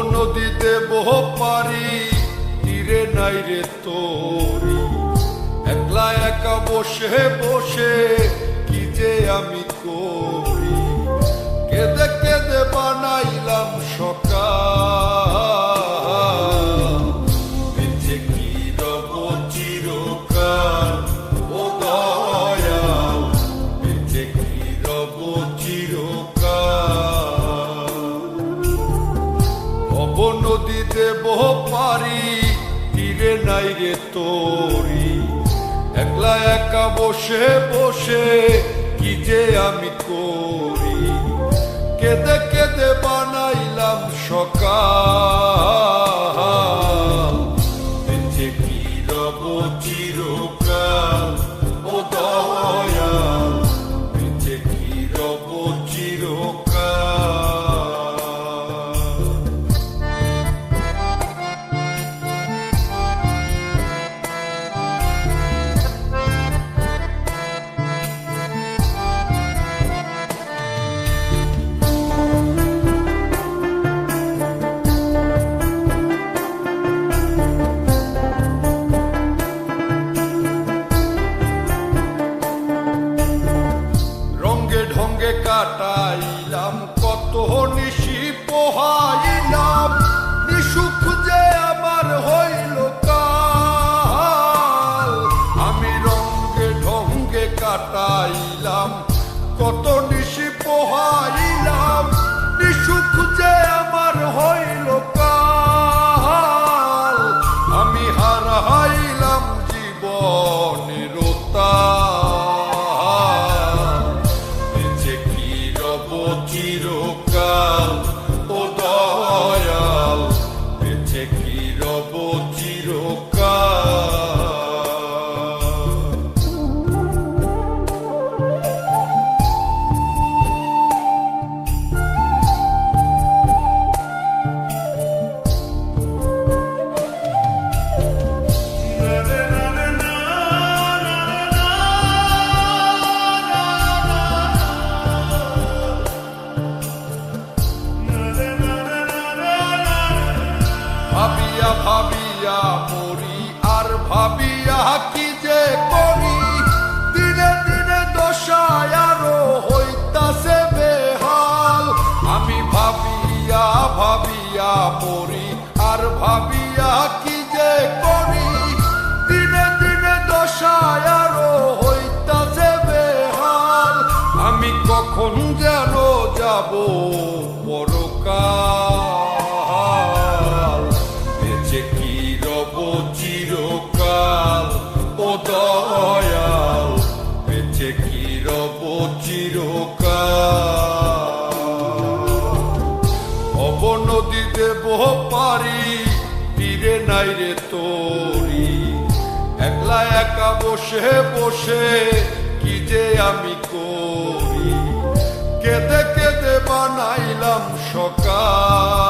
নদীতে বহু পারি, তীরে নাই রে তোরি। একলা একা বসে বসে কি যে আমি করি? কেঁদে কেঁদে বানাইলাম সকাল নদীতে বহু পারি তীরে নাই রে তোরি। একলা একা বসে বসে, কি যে আমি করি? কেঁদে কাটাইলাম কত নিশি পোহাইলাম নিশুখ যে আমার হইল কাল। আমি রঙ্গে ঢঙ্গে কাটাইলাম কত ভাবিয়া ভাবিয়া মরি আর ভাবিয়া কি যে করি? দিনে দিনে দশায় আরও হইতাছে বেহাল। আমি ভাবিয়া ভাবিয়া মরি আর ভাবিয়া কি যে করি? দিনে দিনে দশায় আরও হইতাছে বেহাল। আমি কখন যেন যাব পরকাল? পারি তীরে নাই রে তোরি। একলা একা বসে বসে কি যে আমি করি? কেঁদে কেঁদে বানাইলাম সকাল।